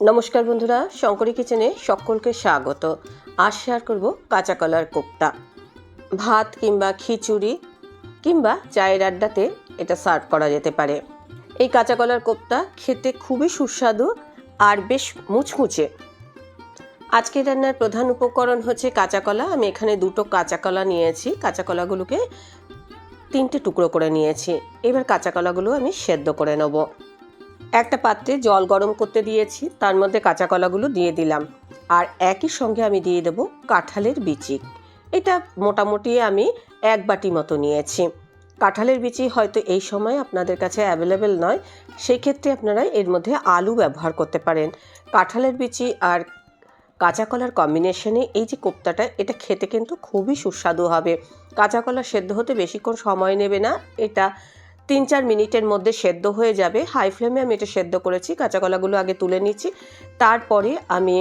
নমস্কার বন্ধুরা, শঙ্করী কিচেনে সকলকে স্বাগত। আজ শেয়ার করব কাঁচা কলার কোপ্তা। ভাত কিংবা খিচুড়ি কিংবা চায়ের আড্ডাতে এটা সার্ভ করা যেতে পারে। এই কাঁচা কলার কোপ্তা খেতে খুবই সুস্বাদু আর বেশ মুচমুচে। আজকের রান্নার প্রধান উপকরণ হচ্ছে কাঁচা কলা। আমি এখানে দুটো কাঁচা কলা নিয়েছি। কাঁচা কলাগুলোকে তিনটে টুকরো করে নিয়েছি। এবার কাঁচা কলাগুলো আমি সেদ্ধ করে নেব। একটা পাত্রে জল গরম করতে দিয়েছি, তার মধ্যে কাঁচা কলাগুলো দিয়ে দিলাম। আর একই সঙ্গে আমি দিয়ে দেবো কাঁঠালের বিচি। এটা মোটামুটি আমি এক বাটি মতো নিয়েছি। কাঁঠালের বিচি হয়তো এই সময় আপনাদের কাছে অ্যাভেলেবেল নয় সেই ক্ষেত্রে আপনারা এর মধ্যে আলু ব্যবহার করতে পারেন। কাঁঠালের বিচি আর কাঁচা কলার কম্বিনেশনে এই যে কোপ্তাটা, এটা খেতে কিন্তু খুবই সুস্বাদু হবে। কাঁচা কলা সেদ্ধ হতে বেশিক্ষণ সময় নেবে না, এটা তিন চার মিনিটের মধ্যে সেদ্ধ হয়ে যাবে। হাই ফ্লেমে আমি এটা সেদ্ধ করেছি কাঁচা কলাগুলো আগে তুলে নিচ্ছি। তারপরে আমি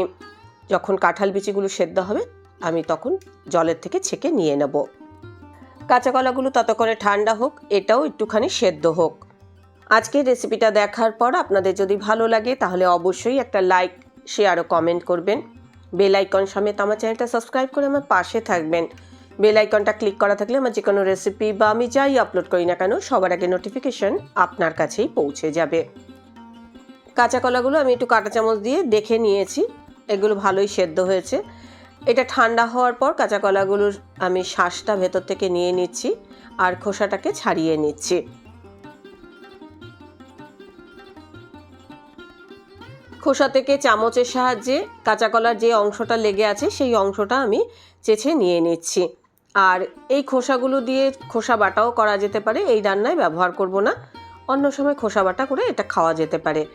যখন কাঁঠাল বিচিগুলো সেদ্ধ হবে, আমি তখন জলের থেকে ছেঁকে নিয়ে নেব। কাঁচা কলাগুলো ততক্ষণে ঠান্ডা হোক, এটাও একটুখানি সেদ্ধ হোক। আজকের রেসিপিটা দেখার পর আপনাদের যদি ভালো লাগে, তাহলে অবশ্যই একটা লাইক, শেয়ার ও কমেন্ট করবেন। বেল আইকন সমেত আমার চ্যানেলটা সাবস্ক্রাইব করে আমার পাশে থাকবেন। বেল আইকনটা ক্লিক করা থাকলে আমার যে কোনো রেসিপি বা আমি যাই আপলোড করি না কেন, সবার আগে নোটিফিকেশন আপনার কাছেই পৌঁছে যাবে। কাঁচা কলাগুলো আমি একটু কাঁটা চামচ দিয়ে দেখে নিয়েছি, এগুলো ভালোই সেদ্ধ হয়েছে। এটা ঠান্ডা হওয়ার পর কাঁচা কলাগুলোর আমি শ্বাসটা ভেতর থেকে নিয়ে নিচ্ছি আর খোসাটাকে ছাড়িয়ে নিচ্ছি। খোসা থেকে চামচের সাহায্যে কাঁচা কলার যে অংশটা লেগে আছে, সেই অংশটা আমি চেছে নিয়ে নিচ্ছি। আর এই খোসাগুলো দিয়ে খোসা বাটাও করা যেতে পারে, এই রান্নায় ব্যবহার করব না। অন্য সময় খোসা বাটা করে এটা খাওয়া যেতে পারে।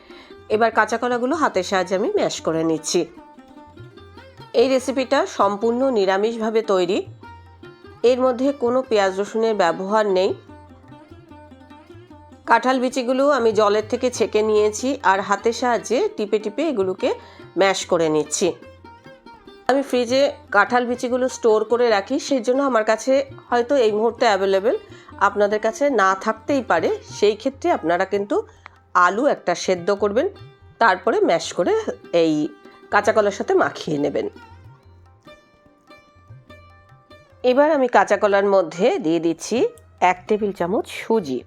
এবার কাঁচা কলাগুলো হাতের সাহায্যে আমি ম্যাশ করে নিচ্ছি। এই রেসিপিটা সম্পূর্ণ নিরামিষভাবে তৈরি। এর মধ্যে কোনো পেঁয়াজ রসুনের ব্যবহার নেই। কাঁঠাল বিচিগুলো আমি জলের থেকে ছেঁকে নিয়েছি আর হাতের সাহায্যে টিপে টিপে এগুলোকে ম্যাশ করে নিচ্ছি। আমি ফ্রিজে কাঁঠাল বিচিগুলো স্টোর করে রাখি সেই জন্য আমার কাছে হয়তো এই মুহূর্তে অ্যাভেলেবেল আপনাদের কাছে না থাকতেই পারে, সেই ক্ষেত্রে আপনারা কিন্তু আলু একটা সেদ্ধ করবেন, তারপরে ম্যাশ করে এই কাঁচা কলার সাথে মাখিয়ে নেবেন। এবার আমি কাঁচা কলার মধ্যে দিয়ে দিচ্ছি এক টেবিল চামচ সুজি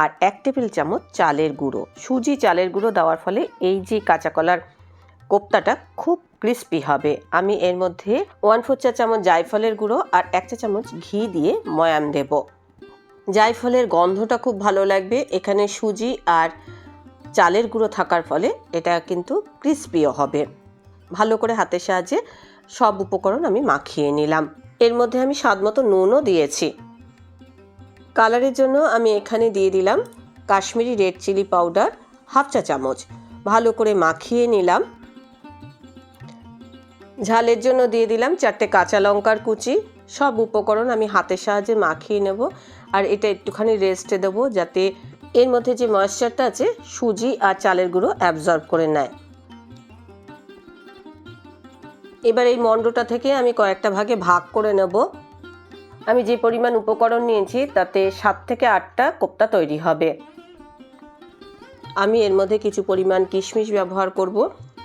আর এক টেবিল চামচ চালের গুঁড়ো। সুজি, চালের গুঁড়ো দেওয়ার ফলে এই যে কাঁচা কলার কোপ্তাটা খুব ক্রিস্পি হবে। আমি এর মধ্যে ওয়ান ফোর চা চামচ জায়ফলের গুঁড়ো আর এক চা চামচ ঘি দিয়ে ময়াম দেব। জায়ফলের গন্ধটা খুব ভালো লাগবে। এখানে সুজি আর চালের গুঁড়ো থাকার ফলে এটা কিন্তু ক্রিস্পিও হবে। ভালো করে হাতের সাহায্যে সব উপকরণ আমি মাখিয়ে নিলাম। এর মধ্যে আমি স্বাদ মতো নুনও দিয়েছি। কালারের জন্য আমি এখানে দিয়ে দিলাম Kashmiri red chilli powder half চা চামচ। ভালো করে মাখিয়ে নিলাম। ঝালের জন্য দিয়ে দিলাম চারটে কাঁচা লঙ্কার কুচি। সব উপকরণ আমি হাতের সাহায্যে মাখিয়ে নেব আর এটা একটুখানি রেস্টে দেবো যাতে এর মধ্যে যে ময়েশ্চারটা আছে, সুজি আর চালের গুঁড়ো অ্যাবজর্ব করে নেয়। এবার এই মণ্ডটা থেকে আমি কয়েকটা ভাগে ভাগ করে নেব। আমি যে পরিমাণ উপকরণ নিয়েছি, তাতে সাত থেকে আটটা কোপ্তা তৈরি হবে। আমি এর মধ্যে কিছু পরিমাণ কিশমিশ ব্যবহার করব।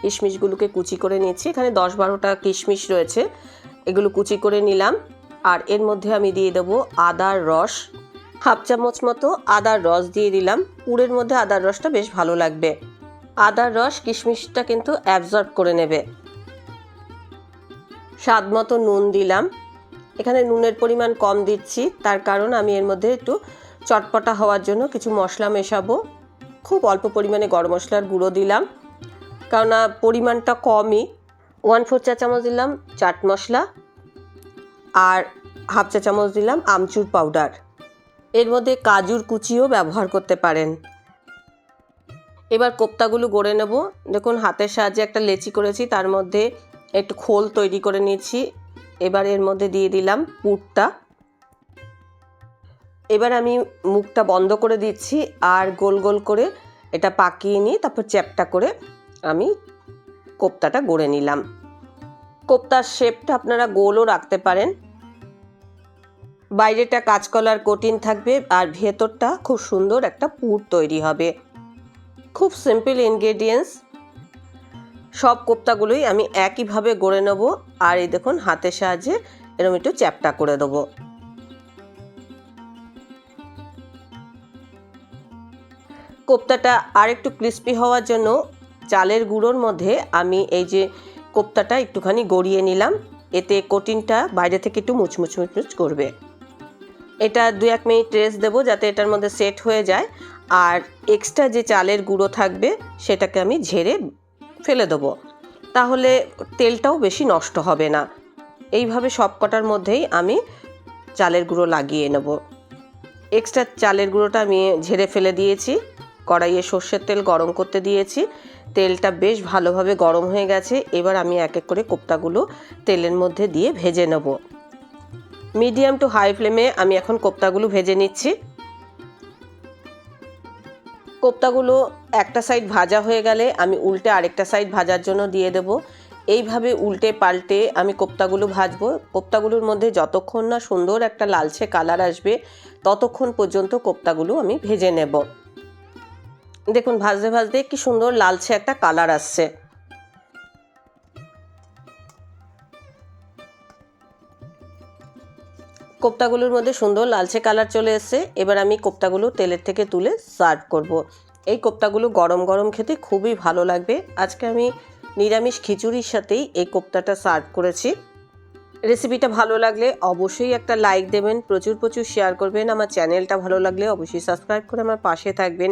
কিশমিশগুলোকে কুচি করে নিচ্ছি এখানে দশ বারোটা কিশমিশ রয়েছে। এগুলো কুচি করে নিলাম। আর এর মধ্যে আমি দিয়ে দেবো আদার রস। হাফ চামচ মতো আদার রস দিয়ে দিলাম। পুরের মধ্যে আদার রসটা বেশ ভালো লাগবে। আদার রস কিশমিশটা কিন্তু অ্যাবজর্ব করে নেবে। স্বাদ মতো নুন দিলাম। এখানে নুনের পরিমাণ কম দিচ্ছি। তার কারণ আমি এর মধ্যে একটু চটপটা হওয়ার জন্য কিছু মশলা মেশাবো। খুব অল্প পরিমাণে গরম মশলার গুঁড়ো দিলাম। কেননা পরিমাণটা কমই। ওয়ান ফোর চা চামচ দিলাম চাট মশলা আর হাফ চা চামচ দিলাম আমচুর পাউডার এর মধ্যে কাজুর কুচিও ব্যবহার করতে পারেন। এবার কোপ্তাগুলো গড়ে নেব। দেখুন, হাতের সাহায্যে একটা লেচি করেছি, তার মধ্যে একটু খোল তৈরি করে নিয়েছি। এবার এর মধ্যে দিয়ে দিলাম পুরটা। এবার আমি মুখটা বন্ধ করে দিচ্ছি আর গোল গোল করে এটা পাকিয়ে নিয়ে তারপর চ্যাপটা করে আমি কোপ্তাটা গড়ে নিলাম। কোপ্তার শেপটা আপনারা গোলও রাখতে পারেন। বাইরেটা কাঁচকলার কঠিন থাকবে আর ভেতরটা খুব সুন্দর একটা পুর তৈরি হবে। খুব সিম্পল ইনগ্রেডিয়েন্টস সব কোপ্তাগুলোই আমি একইভাবে গড়ে নেব আর এই দেখুন হাতের সাহায্যে এরকম একটু চ্যাপটা করে দেবো। কোপ্তাটা আর একটু ক্রিস্পি হওয়ার জন্য চালের গুঁড়োর মধ্যে আমি এই যে কোপ্তাটা একটুখানি গড়িয়ে নিলাম। এতে কোটিনটা বাইরে থেকে একটু মুচমুচ মুচমুচ করবে। এটা দু এক মিনিট রেস্ট দেবো যাতে এটার মধ্যে সেট হয়ে যায়। আর এক্সট্রা যে চালের গুঁড়ো থাকবে, সেটাকে আমি ঝেড়ে ফেলে দেবো। তাহলে তেলটাও বেশি নষ্ট হবে না। এইভাবে সব কটার মধ্যেই আমি চালের গুঁড়ো লাগিয়ে নেব। এক্সট্রা চালের গুঁড়োটা আমি ঝেড়ে ফেলে দিয়েছি। কড়াইয়ে সর্ষের তেল গরম করতে দিয়েছি। তেলটা বেশ ভালোভাবে গরম হয়ে গেছে। এবার আমি এক এক করে কোপ্তাগুলো তেলের মধ্যে দিয়ে ভেজে নেব। মিডিয়াম টু হাই ফ্লেমে আমি এখন কোপ্তাগুলো ভেজে নিচ্ছি। কোপ্তাগুলো একটা সাইড ভাজা হয়ে গেলে আমি উল্টে আরেকটা সাইড ভাজার জন্য দিয়ে দেব। এইভাবে উল্টে পাল্টে আমি কোপ্তাগুলো ভাজবো। কোপ্তাগুলোর মধ্যে যতক্ষণ না সুন্দর একটা লালচে কালার আসবে, ততক্ষণ পর্যন্ত কোপ্তাগুলো আমি ভেজে নেব। দেখুন, ভাজতে ভাজতে কি সুন্দর লালচে একটা কালার আসছে। কোপ্তাগুলোর মধ্যে সুন্দর লালচে কালার চলে এসছে। এবার আমি কোপ্তাগুলো তেলের থেকে তুলে সার্ভ করব। এই কোপ্তাগুলো গরম গরম খেতে খুবই ভালো লাগবে। আজকে আমি নিরামিষ খিচুড়ির সাথেই এই কোপ্তাটা সার্ভ করেছি। রেসিপিটা ভালো লাগলে অবশ্যই একটা লাইক দেবেন, প্রচুর প্রচুর শেয়ার করবেন। আমার চ্যানেলটা ভালো লাগলে অবশ্যই সাবস্ক্রাইব করে আমার পাশে থাকবেন।